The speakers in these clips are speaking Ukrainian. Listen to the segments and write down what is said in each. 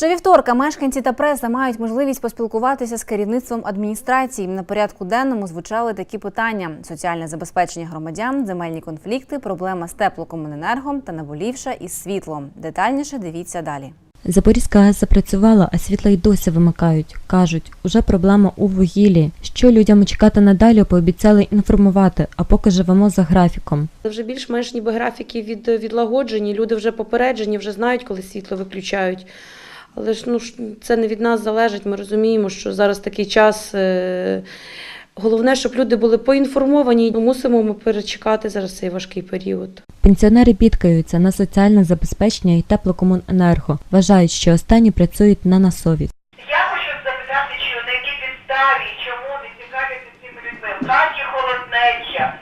Щовівторка мешканці та преса мають можливість поспілкуватися з керівництвом адміністрації. На порядку денному звучали такі питання: соціальне забезпечення громадян, земельні конфлікти, проблема з теплокомуненергом та наболівша із світлом. Детальніше дивіться далі. Запорізька АЕС запрацювала, а світла й досі вимикають. Кажуть, уже проблема у вугіллі. Що людям чекати надалі, пообіцяли інформувати, а поки живемо за графіком. Вже більш-менш ніби графіки від, відлагоджені, люди вже попереджені, вже знають, коли світло виключають. Але ж ну, ж це не від нас залежить. Ми розуміємо, що зараз такий час. Е- головне, щоб люди були поінформовані. Мусимо ми перечекати зараз цей важкий період. Пенсіонери бідкаються на соціальне забезпечення і теплокомуненерго. Вважають, що останні працюють на насовість. Я хочу запитати, чи на якій підставі, чому не цікавляться цими людьми? Хаті холоднеча,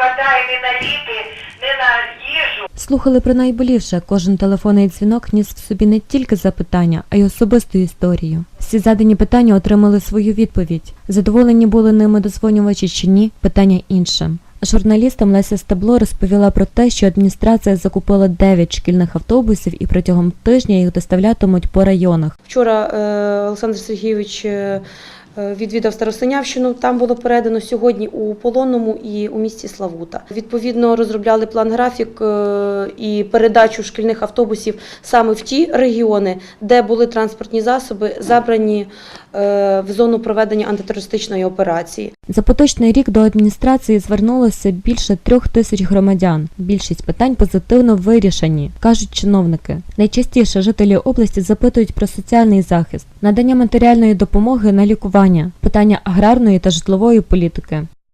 вистачає ні на ліки, ні на їжу. Слухали про найболівше. Кожен телефонний дзвінок ніс в собі не тільки запитання, а й особисту історію. Всі задані питання отримали свою відповідь. Задоволені були ними дозвонювачі чи ні? Питання інше. Журналістам Леся Стебло розповіла про те, що адміністрація закупила 9 шкільних автобусів і протягом тижня їх доставлятимуть по районах. Вчора е, Олександр Сергійович е, відвідав Старостинявщину. Там було передано сьогодні у Полонному і у місті Славута. Відповідно, розробляли план графік е, і передачу шкільних автобусів саме в ті регіони, де були транспортні засоби, забрані е, в зону проведення антитерористичної операції. За поточний рік до адміністрації звернулося більше трьох тисяч громадян. Більшість питань позитивно вирішені, кажуть чиновники. Найчастіше жителі області запитують про соціальний захист, надання матеріальної допомоги на лікування, питання аграрної та житлової політики.